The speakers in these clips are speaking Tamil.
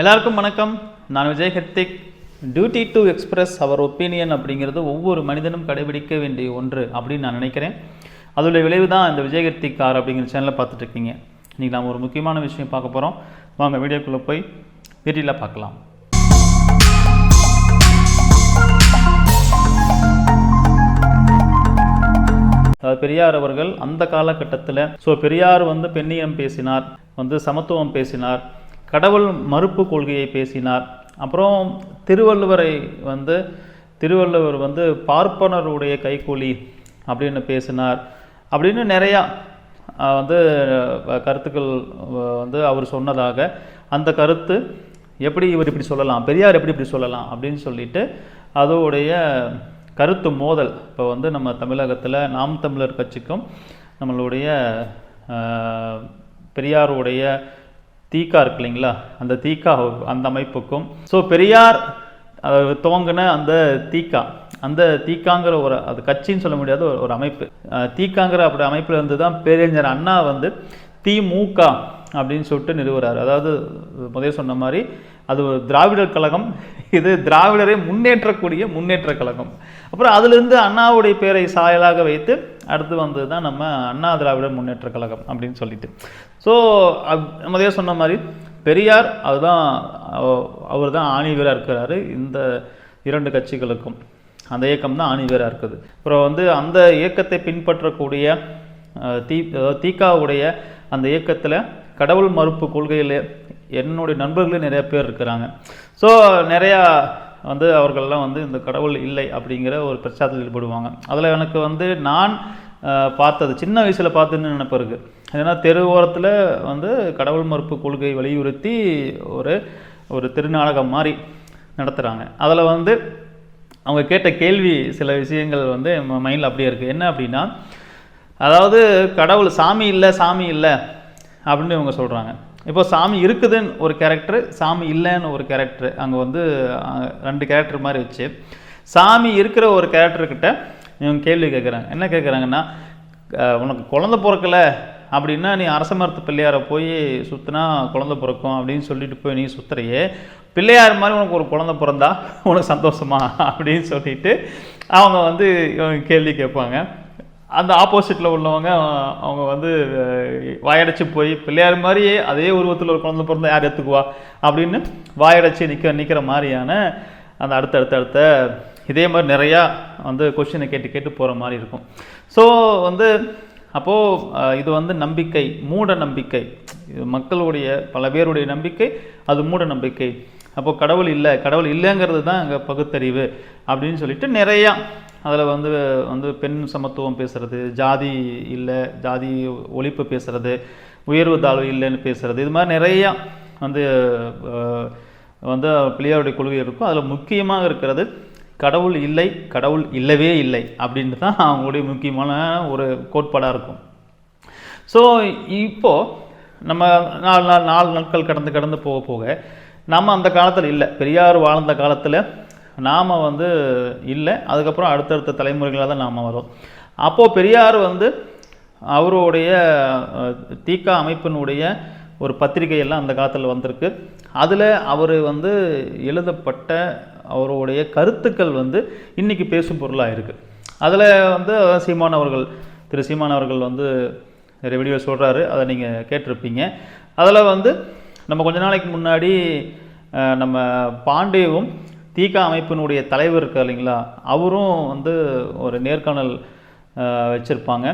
எல்லாருக்கும் வணக்கம். நான் Vijay Hrithik duty to express our opinion அப்படிங்கிறது ஒவ்வொரு மனிதனும் கடைபிடிக்க வேண்டிய ஒன்று அப்படின்னு நான் நினைக்கிறேன். அதோடைய விளைவு தான் இந்த விஜய் ஹெர்த்திக் கார் அப்படிங்கிற சேனலில் பார்த்துட்ருக்கீங்க இன்றைக்கி நாம் ஒரு முக்கியமான விஷயம் பார்க்க போகிறோம் வாங்க வீடியோக்குள்ளே போய் வீட்டில் பார்க்கலாம். அதாவது பெரியார் அவர்கள் அந்த காலகட்டத்தில் ஸோ பெரியார் வந்து பெண்ணியம் பேசினார் வந்து சமத்துவம் பேசினார். கடவுள் மறுப்பு கொள்கையை பேசினார். அப்புறம் திருவள்ளுவரை வந்து திருவள்ளுவர் வந்து பார்ப்பனருடைய கைக்கூலி அப்படின்னு பேசினார். அப்படின்னு நிறையா வந்து கருத்துக்கள் வந்து அவர் சொன்னதாக அந்த கருத்து எப்படி இவர் இப்படி சொல்லலாம் பெரியார் எப்படி இப்படி சொல்லலாம் அப்படின்னு சொல்லிட்டு அதோடைய கருத்து மோதல் இப்போ வந்து நம்ம தமிழகத்தில் நாம் தமிழர் கட்சிக்கும் நம்மளுடைய பெரியாருடைய தீக்கா இருக்கு இல்லைங்களா? அந்த தீக்கா அந்த அமைப்புக்கும். ஸோ பெரியார் துவங்கின அந்த தீக்கா அந்த தீக்காங்கிற ஒரு அது கட்சின்னு சொல்ல முடியாத ஒரு ஒரு அமைப்பு. அஹ், தீக்காங்கிற அப்படி அமைப்பில் இருந்து தான் பேரறிஞர் அண்ணா வந்து திமுக அப்படின்னு சொல்லிட்டு நிறுவுறார். அதாவது முதல் சொன்ன மாதிரி அது ஒரு திராவிடர் கழகம். இது திராவிடரை முன்னேற்றக்கூடிய முன்னேற்ற கழகம். அப்புறம் அதிலிருந்து அண்ணாவுடைய பேரை சாயலாக வைத்து அடுத்து வந்தது தான் நம்ம அண்ணா திராவிடர் முன்னேற்ற கழகம் அப்படின்னு சொல்லிட்டு. ஸோ முதல்ல சொன்ன மாதிரி பெரியார் அதுதான் அவர் தான் ஆணிவராக இருக்கிறாரு. இந்த இரண்டு கட்சிகளுக்கும். அந்த இயக்கம் தான் ஆணிவேராக இருக்குது. அப்புறம் வந்து அந்த இயக்கத்தை பின்பற்றக்கூடிய தீ அதாவது தீகாவுடைய அந்த இயக்கத்தில் கடவுள் மறுப்பு கொள்கையில் என்னுடைய நண்பர்களே நிறைய பேர் இருக்கிறாங்க. ஸோ நிறையா வந்து அவர்கள்லாம் வந்து இந்த கடவுள் இல்லை அப்படிங்கிற ஒரு பிரச்சாரத்தில் ஈடுபடுவாங்க. அதில் எனக்கு வந்து நான் பார்த்தது சின்ன வயசில் பார்த்துன்னு நினைப்பிருக்கு ஏன்னா தெரு ஓரத்தில் வந்து கடவுள் மறுப்பு கொள்கை வலியுறுத்தி ஒரு ஒரு திருநாடகம் மாதிரி நடத்துகிறாங்க அதில் வந்து அவங்க கேட்ட கேள்வி சில விஷயங்கள் வந்து மைண்டில் அப்படியே இருக்குது என்ன அப்படின்னா அதாவது கடவுள் சாமி இல்லை சாமி இல்லை அப்படின்னு இவங்க சொல்கிறாங்க இப்போ சாமி இருக்குதுன்னு ஒரு கேரக்டர் சாமி இல்லைன்னு ஒரு கேரக்டர் அங்கே வந்து ரெண்டு கேரக்டர் மாதிரி வச்சு சாமி இருக்கிற ஒரு கேரக்டர்கிட்ட இவங்க கேள்வி கேட்குறாங்க என்ன கேட்குறாங்கன்னா உனக்கு குழந்த பிறக்கல அப்படின்னா நீ அரச மரத்து பிள்ளையாரை போய் சுற்றினா குழந்த பிறக்கும் அப்படின்னு சொல்லிட்டு போய் நீ சுற்றுறையே பிள்ளையார் மாதிரி உனக்கு ஒரு குழந்த பிறந்தா உனக்கு சந்தோஷமா அப்படின்னு சொல்லிட்டு அவங்க வந்து கேள்வி கேட்பாங்க. அந்த ஆப்போசிட்டில் உள்ளவங்க அவங்க வந்து வாயடைச்சு போய் பிள்ளையார் மாதிரியே அதே உருவத்தில் ஒரு குழந்தை பிறந்த யார் எடுத்துக்குவா அப்படின்னு வாயடைச்சு நிற்க நிற்கிற மாதிரியான அந்த அடுத்தடுத்த அடுத்த இதே மாதிரி நிறையா வந்து கொஷினை கேட்டு கேட்டு போகிற மாதிரி இருக்கும். ஸோ வந்து அப்போது இது வந்து நம்பிக்கை மூட நம்பிக்கை. இது மக்களுடைய பல பேருடைய நம்பிக்கை அது மூட நம்பிக்கை. அப்போது கடவுள் இல்லை கடவுள் இல்லைங்கிறது தான் அங்கே பகுத்தறிவு அப்படின்னு சொல்லிட்டு நிறையா அதில் வந்து வந்து பெண் சமத்துவம் பேசுகிறது ஜாதி இல்லை ஜாதி ஒழிப்பு பேசுகிறது உயர்வு தாழ்வு இல்லைன்னு பேசுகிறது இது மாதிரி நிறையா வந்து வந்து பிள்ளையாருடைய கொள்கை இருக்கும். அதில் முக்கியமாக இருக்கிறது கடவுள் இல்லை கடவுள் இல்லவே இல்லை அப்படின்ட்டு தான் அவங்களுடைய முக்கியமான ஒரு கோட்பாடாக இருக்கும். ஸோ இப்போ நம்ம நாலு நாள் நாலு நாட்கள் கடந்து கடந்து போக போக நம்ம அந்த காலத்தில் இல்லை பெரியார் வாழ்ந்த காலத்தில் நாம் வந்து இல்லை. அதுக்கப்புறம் அடுத்தடுத்த தலைமுறைகளாக தான் நாம் வரும். அப்போது பெரியார் வந்து அவருடைய தீக்கா தீகா அமைப்பினுடைய ஒரு பத்திரிகையெல்லாம் அந்த காலத்தில் வந்திருக்கு. அதில் அவர் வந்து எழுதப்பட்ட அவருடைய கருத்துக்கள் வந்து இன்றைக்கி பேசும் பொருளாக இருக்குது அதில் வந்து சீமான் அவர்கள் திரு சீமான் அவர்கள் வந்து நிறைய சொல்கிறாரு அதை நீங்கள் கேட்டிருப்பீங்க. அதில் வந்து நம்ம கொஞ்ச நாளைக்கு முன்னாடி நம்ம பாண்டேவும் தீகா அமைப்பினுடைய தலைவர் இருக்கார் இல்லைங்களா? அவரும் வந்து ஒரு நேர்காணல் வச்சுருப்பாங்க.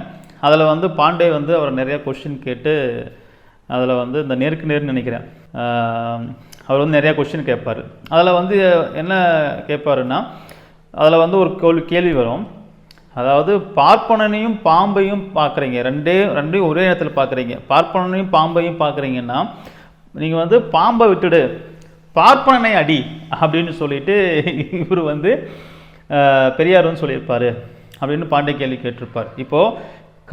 அதில் வந்து பாண்டே வந்து அவர் நிறையா கொஷின் கேட்டு அதில் வந்து இந்த நேருக்கு நேர்னு நினைக்கிறேன். அவர் வந்து நிறையா கொஷின் கேட்பார். அதில் வந்து என்ன கேட்பாருன்னா அதில் வந்து ஒரு கேள்வி கேள்வி வரும். அதாவது பார்ப்பனனையும் பாம்பையும் பார்க்குறீங்க. ரெண்டே ரெண்டையும் ஒரே நேரத்தில் பார்க்குறீங்க. பார்ப்பனனையும் பாம்பையும் பார்க்குறீங்கன்னா நீங்கள் வந்து பாம்பை விட்டுடு. பார்ப்பனனை அடி அப்படின்னு சொல்லிட்டு இவர் வந்து பெரியார் வந்து சொல்லியிருப்பார் அப்படின்னு பாண்டே கேள்வி கேட்டிருப்பார். இப்போது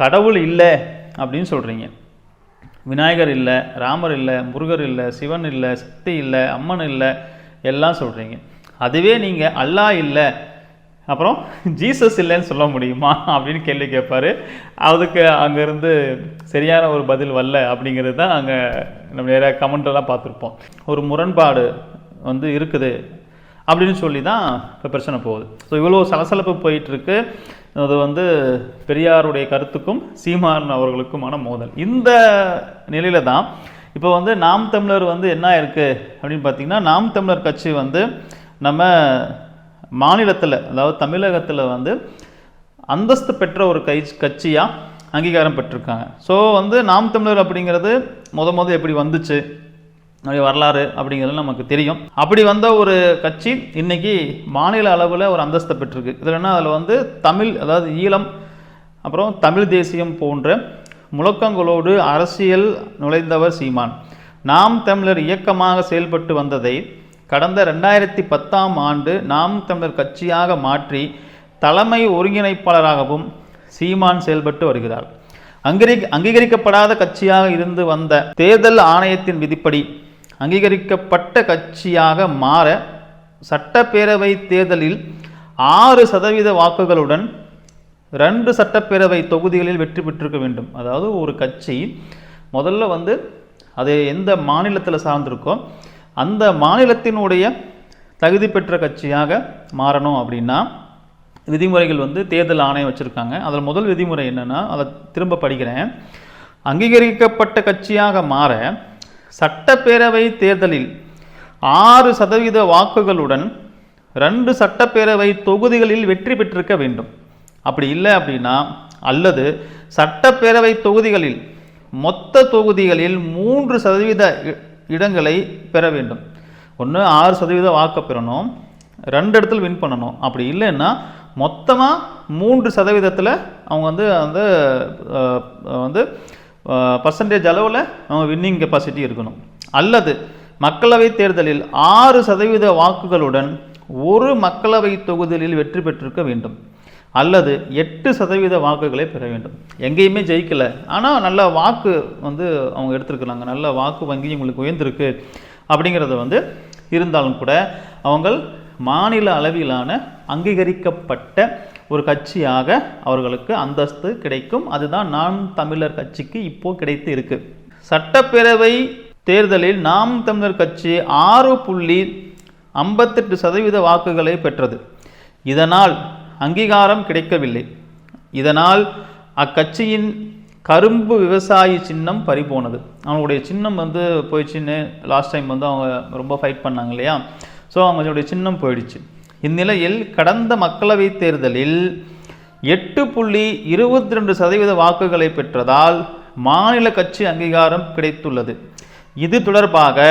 கடவுள் இல்லை அப்படின்னு சொல்கிறீங்க விநாயகர் இல்லை ராமர் இல்லை முருகர் இல்லை சிவன் இல்லை சக்தி இல்லை அம்மன் இல்லை எல்லாம் சொல்கிறீங்க அதுவே நீங்கள் அல்லாஹ் இல்லை அப்புறம் ஜீசஸ் இல்லைன்னு சொல்ல முடியுமா? அப்படின்னு கேள்வி கேட்பார். அதுக்கு அங்கேருந்து சரியான ஒரு பதில் வரல அப்படிங்கிறது தான் அங்கே நம்ம நிறையா கமெண்ட்டெல்லாம் பார்த்துருப்போம். ஒரு முரண்பாடு வந்து இருக்குது அப்படின்னு சொல்லி தான் இப்போ பிரச்சனை போகுது. ஸோ இவ்வளோ சலசலப்பு போயிட்டுருக்கு. அது வந்து பெரியாருடைய கருத்துக்கும் சீமான் அவர்களுக்குமான மோதல். இந்த நிலையில தான் இப்போ வந்து நாம் தமிழர் வந்து என்ன இருக்குது அப்படின்னு பார்த்தீங்கன்னா நாம் தமிழர் கட்சி வந்து நம்ம மாநிலத்தில் அதாவது தமிழகத்தில் வந்து அந்தஸ்து பெற்ற ஒரு கை கட்சியாக அங்கீகாரம் பெற்றிருக்காங்க. ஸோ வந்து நாம் தமிழர் அப்படிங்கிறது முத முத எப்படி வந்துச்சு? அதனுடைய வரலாறு அப்படிங்கிறது நமக்கு தெரியும். அப்படி வந்த ஒரு கட்சி இன்னைக்கு மாநில அளவில் ஒரு அந்தஸ்தை பெற்றிருக்கு. இதில் என்ன? அதில் வந்து தமிழ் அதாவது ஈழம் அப்புறம் தமிழ் தேசியம் போன்ற முழக்கங்களோடு அரசியல் நுழைந்தவர் சீமான். நாம் தமிழர் இயக்கமாக செயல்பட்டு வந்ததை கடந்த ரெண்டாயிரத்தி பத்தாம் ஆண்டு நாம் தமிழர் கட்சியாக மாற்றி தலைமை ஒருங்கிணைப்பாளராகவும் சீமான் செயல்பட்டு வருகிறார். அங்கீகரி அங்கீகரிக்கப்படாத கட்சியாக இருந்து வந்த தேர்தல் ஆணையத்தின் விதிப்படி அங்கீகரிக்கப்பட்ட கட்சியாக மாற சட்டப்பேரவை தேர்தலில் ஆறு சதவீத வாக்குகளுடன் ரெண்டு சட்டப்பேரவை தொகுதிகளில் வெற்றி பெற்றிருக்க வேண்டும். அதாவது ஒரு கட்சி முதல்ல வந்து அது எந்த மாநிலத்தில் சார்ந்திருக்கோ அந்த மாநிலத்தினுடைய தகுதி பெற்ற கட்சியாக மாறணும் அப்படின்னா விதிமுறைகள் வந்து தேர்தல் ஆணையம் வச்சுருக்காங்க. அதில் முதல் விதிமுறை என்னென்னா அதை திரும்ப படிக்கிறேன். அங்கீகரிக்கப்பட்ட கட்சியாக மாற சட்டப்பேரவை தேர்தலில் ஆறு சதவீத வாக்குகளுடன் ரெண்டு சட்டப்பேரவை தொகுதிகளில் வெற்றி பெற்றிருக்க வேண்டும். அப்படி இல்லை அப்படின்னா அல்லது சட்டப்பேரவை தொகுதிகளில் மொத்த தொகுதிகளில் மூன்று சதவீத இடங்களை பெற வேண்டும். ஒன்று ஆறு சதவீத வாக்கை பெறணும். ரெண்டு இடத்துல வின் பண்ணணும். அப்படி இல்லைன்னா மொத்தமாக மூன்று சதவீதத்தில் அவங்க வந்து அந்த வந்து பர்சன்டேஜ் அளவில் அவங்க வின்னிங் கெப்பாசிட்டி இருக்கணும். அல்லது மக்களவை தேர்தலில் ஆறு சதவீத வாக்குகளுடன் ஒரு மக்களவை தொகுதியில் வெற்றி பெற்றிருக்க வேண்டும். அல்லது எட்டு சதவீத வாக்குகளை பெற வேண்டும். எங்கேயுமே ஜெயிக்கல. ஆனால் நல்ல வாக்கு வந்து அவங்க எடுத்திருக்கிறாங்க. நல்ல வாக்கு வங்கி உங்களுக்கு உயர்ந்திருக்கு அப்படிங்கிறத வந்து இருந்தாலும் கூட அவங்க மாநில அளவிலான அங்கீகரிக்கப்பட்ட ஒரு கட்சியாக அவர்களுக்கு அந்தஸ்து கிடைக்கும். அதுதான் நாம் தமிழர் கட்சிக்கு இப்போ கிடைத்து இருக்கு. சட்டப்பேரவை தேர்தலில் நாம் தமிழர் கட்சி ஆறு புள்ளி ஐம்பத்தெட்டு சதவீத வாக்குகளை பெற்றது. இதனால் அங்கீகாரம் கிடைக்கவில்லை. இதனால் அக்கட்சியின் கரும்பு விவசாயி சின்னம் பறிபோனது. அவங்களுடைய சின்னம் வந்து போயிடுச்சுன்னு லாஸ்ட் டைம் வந்து அவங்க ரொம்ப ஃபைட் பண்ணாங்க இல்லையா? ஸோ அவங்களுடைய சின்னம் போயிடுச்சு. இந்நிலையில் கடந்த மக்களவைத் தேர்தலில் எட்டு புள்ளி இருபத்தி ரெண்டு சதவீத வாக்குகளை பெற்றதால் மாநில கட்சி அங்கீகாரம் கிடைத்துள்ளது. இது தொடர்பாக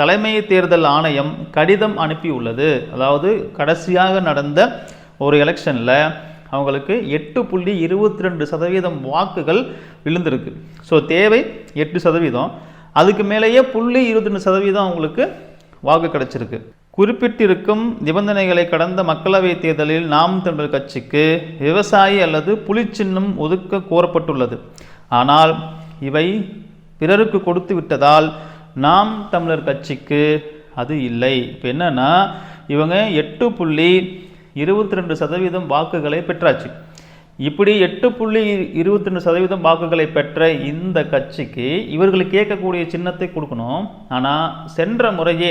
தலைமை தேர்தல் ஆணையம் கடிதம் அனுப்பியுள்ளது. அதாவது கடைசியாக நடந்த ஒரு எலெக்ஷனில் அவங்களுக்கு எட்டு புள்ளி இருபத்தி ரெண்டு சதவீதம் வாக்குகள் விழுந்திருக்கு. ஸோ தேவை எட்டு சதவீதம். அதுக்கு மேலேயே புள்ளி இருபத்தி ரெண்டு சதவீதம் அவங்களுக்கு வாக்கு கிடைச்சிருக்கு. குறிப்பிட்டிருக்கும் நிபந்தனைகளை கடந்த மக்களவைத் தேர்தலில் நாம் தமிழர் கட்சிக்கு விவசாயி அல்லது புலிச்சின்னம் ஒதுக்க கோரப்பட்டுள்ளது. ஆனால் இவை பிறருக்கு கொடுத்து விட்டதால் நாம் தமிழர் கட்சிக்கு அது இல்லை. இப்போ என்னென்னா இவங்க எட்டு புள்ளி இருபத்தி ரெண்டு சதவீதம் வாக்குகளை பெற்றாச்சு. இப்படி எட்டு புள்ளி இருபத்தி ரெண்டு சதவீதம் வாக்குகளை பெற்ற இந்த கட்சிக்கு இவர்கள் கேட்கக்கூடிய சின்னத்தை கொடுக்கணும். ஆனால் சென்ற முறையே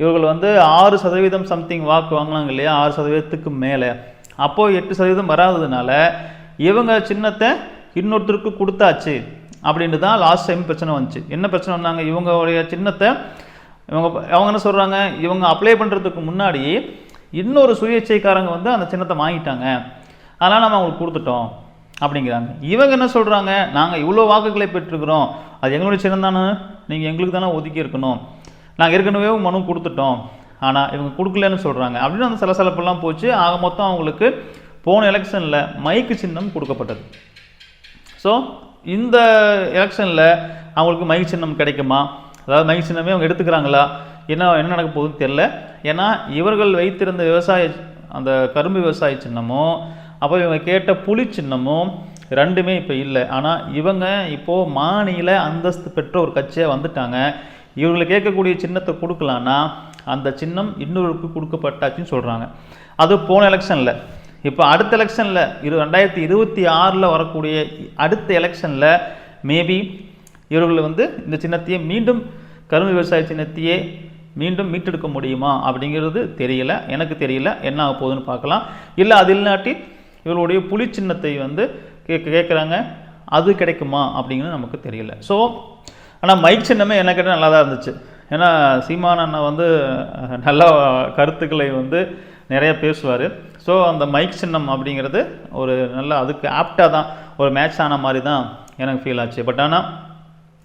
இவர்கள் வந்து ஆறு சதவீதம் சம்திங் வாக்கு வாங்கினாங்க இல்லையா? ஆறு சதவீதத்துக்கு மேலே. அப்போது எட்டு சதவீதம் வராததுனால இவங்க சின்னத்தை இன்னொருத்தருக்கு கொடுத்தாச்சு அப்படின்ட்டு தான் லாஸ்ட் டைம் பிரச்சனை வந்துச்சு. என்ன பிரச்சனை வந்தாங்க? இவங்களுடைய சின்னத்தை இவங்க அவங்க என்ன சொல்கிறாங்க இவங்க அப்ளை பண்ணுறதுக்கு முன்னாடி இன்னொரு சுயேட்சைக்காரங்க வந்து அந்த சின்னத்தை வாங்கிட்டாங்க. அதனால் நம்ம அவங்களுக்கு கொடுத்துட்டோம். அப்படிங்கிறாங்க. இவங்க என்ன சொல்கிறாங்க நாங்கள் இவ்வளோ வாக்குகளை பெற்றுக்கிறோம் அது எங்களுடைய சின்னம் தானே? நீங்கள் எங்களுக்கு தானே ஒதுக்கி இருக்கணும். நாங்கள் ஏற்கனவே மனு கொடுத்துட்டோம். ஆனால் இவங்க கொடுக்கலன்னு சொல்கிறாங்க அப்படின்னு அந்த சலசலப்பெல்லாம் போச்சு. ஆக மொத்தம் அவங்களுக்கு போன எலெக்ஷனில் மைக்கு சின்னம் கொடுக்கப்பட்டது. ஸோ இந்த எலெக்ஷனில் அவங்களுக்கு மை சின்னம் கிடைக்குமா? அதாவது மை சின்னமே அவங்க எடுத்துக்கிறாங்களா? என்ன என்ன நடக்க போகுதுன்னு தெரில ஏன்னா இவர்கள் வைத்திருந்த விவசாய அந்த கரும்பு விவசாய சின்னமும் அப்போ இவங்க கேட்ட புலி சின்னமும் ரெண்டுமே இப்போ இல்லை. ஆனால் இவங்க இப்போது மாநில அந்தஸ்து பெற்ற ஒரு கட்சியாக வந்துட்டாங்க. இவர்களை கேட்கக்கூடிய சின்னத்தை கொடுக்கலான்னா அந்த சின்னம் இன்னொருக்கு கொடுக்கப்பட்டாச்சுன்னு சொல்கிறாங்க அது போன எலெக்ஷனில். இப்போ அடுத்த எலெக்ஷனில் இரு ரெண்டாயிரத்தி இருபத்தி ஆறில் வரக்கூடிய அடுத்த எலெக்ஷனில் மேபி இவர்கள் வந்து இந்த சின்னத்தையே மீண்டும் கரும்பு விவசாய சின்னத்தையே மீண்டும் மீட்டெடுக்க முடியுமா அப்படிங்கிறது தெரியல. எனக்கு தெரியல. என்ன ஆக போகுதுன்னு பார்க்கலாம். இல்லை அது இல்லாட்டி இவளுடைய புலி சின்னத்தை வந்து கேட்க கேட்குறாங்க அது கிடைக்குமா அப்படிங்கிறது நமக்கு தெரியல. ஸோ ஆனால் மைக் சின்னமே என்ன கேட்டால் நல்லா தான் இருந்துச்சு. ஏன்னா சீமான் அண்ணா வந்து நல்ல கருத்துக்களை வந்து நிறைய பேசுவார். ஸோ அந்த மைக் சின்னம் அப்படிங்கிறது ஒரு நல்ல அதுக்கு ஆப்டாக தான் ஒரு மேட்ச் ஆன மாதிரி தான் எனக்கு ஃபீல் ஆச்சு. பட் ஆனால்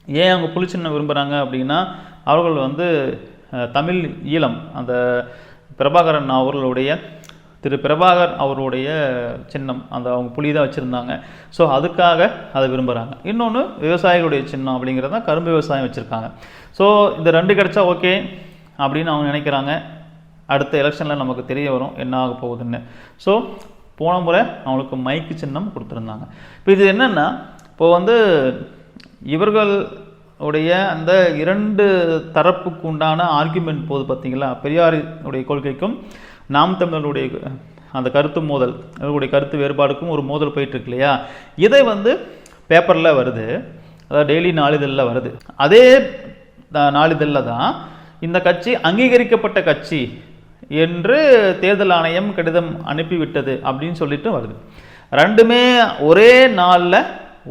ஏன் அவங்க புலிச்சின்னம் விரும்புகிறாங்க அப்படின்னா அவர்கள் வந்து தமிழ் ஈழம். அந்த பிரபாகரன் அவர்களுடைய திரு பிரபாகர் அவருடைய சின்னம் அந்த அவங்க புலி தான் வச்சுருந்தாங்க. ஸோ அதுக்காக அதை விரும்புகிறாங்க இன்னொன்று விவசாயிகளுடைய சின்னம் அப்படிங்கிறது தான் கரும்பு விவசாயம் வச்சுருக்காங்க. ஸோ இந்த ரெண்டு கிடைச்சா ஓகே அப்படின்னு அவங்க நினைக்கிறாங்க. அடுத்த எலெக்ஷனில் நமக்கு தெரிய வரும் என்ன ஆக போகுதுன்னு. ஸோ போன முறை அவங்களுக்கு மைக்கு சின்னம் கொடுத்துருந்தாங்க. இப்போ இது என்னென்னா இப்போ வந்து இவர்கள் உடைய அந்த இரண்டு தரப்புக்கு உண்டான ஆர்குமெண்ட் போது பார்த்தீங்களா? பெரியாருடைய கொள்கைக்கும் நாம் தமிழருடைய அந்த கருத்து மோதல் அவர்களுடைய கருத்து வேறுபாடுக்கும் ஒரு மோதல் போயிட்டுருக்கு இல்லையா? இதை வந்து பேப்பரில் வருது. அதாவது டெய்லி நாளிதழில் வருது. அதே நாளிதழில் தான் இந்த கட்சி அங்கீகரிக்கப்பட்ட கட்சி என்று தேர்தல் ஆணையம் கடிதம் அனுப்பிவிட்டது அப்படின்னு சொல்லிட்டு வருது. ரெண்டுமே ஒரே நாளில்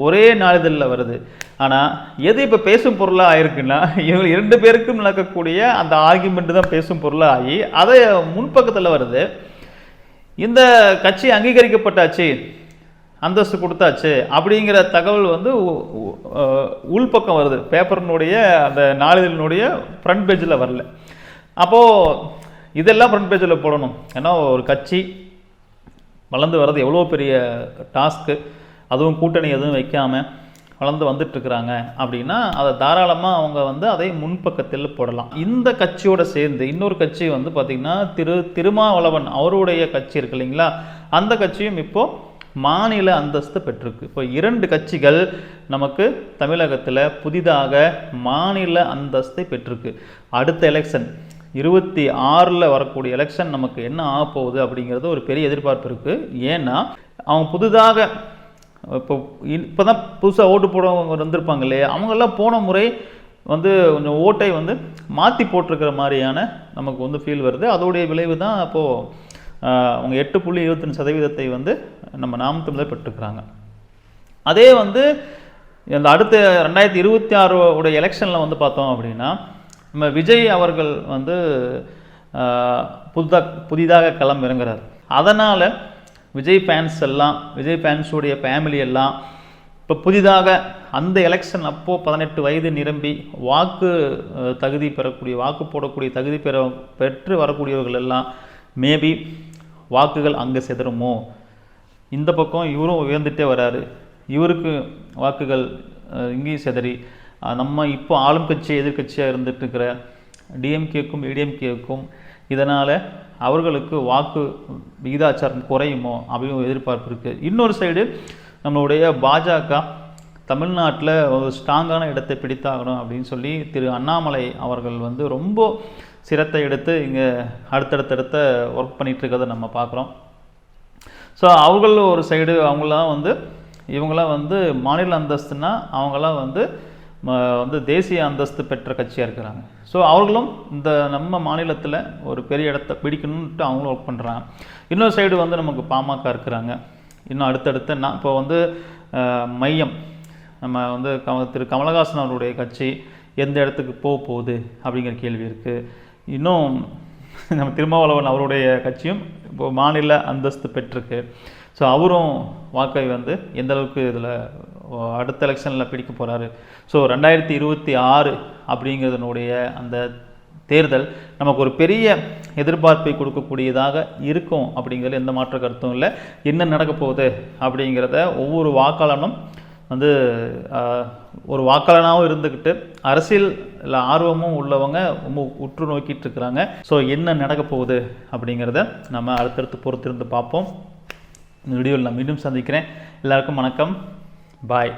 ஒரே நாளிதழில் வருது. ஆனால் எது இப்போ பேசும் பொருளாக ஆயிருக்குன்னா இவங்க இரண்டு பேருக்கும் நடக்கக்கூடிய அந்த ஆர்குமெண்ட் தான் பேசும் பொருளாக ஆகி அதை முன்பக்கத்தில் வருது. இந்த கட்சி அங்கீகரிக்கப்பட்டாச்சு அந்தஸ்து கொடுத்தாச்சு அப்படிங்கிற தகவல் வந்து உள்பக்கம் வருது. பேப்பரினுடைய அந்த நாளிதழினுடைய ஃப்ரண்ட் பேஜில் வரல. அப்போது இதெல்லாம் ஃப்ரண்ட் பேஜில் போடணும். ஏன்னா ஒரு கட்சி வளர்ந்து வர்றது எவ்வளோ பெரிய டாஸ்க்கு அதுவும் கூட்டணி எதுவும் வைக்காமல் வளர்ந்து வந்துட்டுருக்குறாங்க அப்படின்னா அதை தாராளமாக அவங்க வந்து அதை முன்பக்கத்தில் போடலாம். இந்த கட்சியோட சேர்ந்து இன்னொரு கட்சி வந்து பார்த்திங்கன்னா திரு திருமாவளவன் அவருடைய கட்சி இருக்கு இல்லைங்களா? அந்த கட்சியும் இப்போ மாநில அந்தஸ்து பெற்றிருக்கு. இப்போ இரண்டு கட்சிகள் நமக்கு தமிழகத்தில் புதிதாக மாநில அந்தஸ்தை பெற்றிருக்கு. அடுத்த எலெக்ஷன் இருபத்தி ஆறில் வரக்கூடிய எலெக்ஷன் நமக்கு என்ன ஆக போகுது அப்படிங்கிறது ஒரு பெரிய எதிர்பார்ப்பு இருக்குது ஏன்னா அவங்க புதிதாக இப்போ இப்போ தான் புதுசாக ஓட்டு போடவங்க வந்திருப்பாங்க இல்லையா? அவங்கெல்லாம் போன முறை வந்து கொஞ்சம் ஓட்டை வந்து மாற்றி போட்டிருக்கிற மாதிரியான நமக்கு வந்து ஃபீல் வருது. அதோடைய விளைவு தான் அப்போது அவங்க எட்டு புள்ளி இருபத்தஞ்சு சதவீதத்தை வந்து நம்ம நாம் தமிழர் பெற்றுக்கிறாங்க. அதே வந்து இந்த அடுத்த ரெண்டாயிரத்தி இருபத்தி ஆறு உடைய எலெக்ஷனில் வந்து பார்த்தோம் அப்படின்னா நம்ம விஜய் அவர்கள் வந்து புதுதாக புதிதாக களம் இறங்குறார். அதனால் விஜய் ஃபேன்ஸ் எல்லாம் விஜய் ஃபேன்ஸுடைய ஃபேமிலி எல்லாம் இப்போ புதிதாக அந்த எலெக்ஷன் அப்போது பதினெட்டு வயது நிரம்பி வாக்கு தகுதி பெறக்கூடிய வாக்கு போடக்கூடிய தகுதி பெற பெற்று வரக்கூடியவர்கள் எல்லாம் மேபி வாக்குகள் அங்கே செதறுமோ? இந்த பக்கம் இவரும் உயர்ந்துட்டே வராரு. இவருக்கு வாக்குகள் இங்கேயும் செதறி. நம்ம இப்போ ஆளும் கட்சி எதிர்க்கட்சியாக இருந்துட்டு இருக்கிற டிஎம்கேக்கும் ஏடிஎம்கேக்கும் இதனால் அவர்களுக்கு வாக்கு விகிதாச்சாரம் குறையுமோ அப்படின்னு எதிர்பார்ப்பு இருக்குது இன்னொரு சைடு நம்மளுடைய பாஜக தமிழ்நாட்டில் ஒரு ஸ்ட்ராங்கான இடத்தை பிடித்தாகணும் அப்படின்னு சொல்லி திரு அண்ணாமலை அவர்கள் வந்து ரொம்ப சிரத்தை எடுத்து இங்கே அடுத்தடுத்தடுத்த ஒர்க் பண்ணிட்டு நம்ம பார்க்குறோம். ஸோ அவங்கள ஒரு சைடு அவங்களாம் வந்து இவங்களாம் வந்து மாநில அந்தஸ்துனா அவங்களாம் வந்து வந்து தேசிய அந்தஸ்து பெற்ற கட்சியாக இருக்கிறாங்க. ஸோ அவர்களும் இந்த நம்ம மாநிலத்தில் ஒரு பெரிய இடத்த பிடிக்கணுன்ட்டு அவங்களும் ஒர்க் பண்ணுறாங்க இன்னொரு சைடு வந்து நமக்கு பாமக இருக்கிறாங்க. இன்னும் அடுத்தடுத்த நான் இப்போ வந்து மையம். நம்ம வந்து கம திரு கமலஹாசன் அவருடைய கட்சி எந்த இடத்துக்கு போக போகுது அப்படிங்கிற கேள்வி இருக்குது இன்னும் நம்ம திருமாவளவன் அவருடைய கட்சியும் இப்போ மாநில அந்தஸ்து பெற்றிருக்கு. ஸோ அவரும் வாக்கை வந்து எந்த அளவுக்கு இதில் அடுத்த எலெக்ஷனில் பிடிக்க போகிறாரு ஸோ ரெண்டாயிரத்தி இருபத்தி ஆறு அப்படிங்கிறதுனுடைய அந்த தேர்தல் நமக்கு ஒரு பெரிய எதிர்பார்ப்பை கொடுக்கக்கூடியதாக இருக்கும் அப்படிங்கிறது எந்த மாற்ற கருத்தும் இல்லை. என்ன நடக்க போகுது அப்படிங்கிறத ஒவ்வொரு வாக்காளனும் வந்து ஒரு வாக்காளனாகவும் இருந்துக்கிட்டு அரசியல் ஆர்வமும் உள்ளவங்க ரொம்ப உற்று நோக்கிட்டு இருக்கிறாங்க. ஸோ என்ன நடக்க போகுது அப்படிங்கிறத நம்ம அடுத்தடுத்து பொறுத்திருந்து பார்ப்போம். இந்த வீடியோவில் நான் மீண்டும் சந்திக்கிறேன். எல்லாருக்கும் வணக்கம். பாய்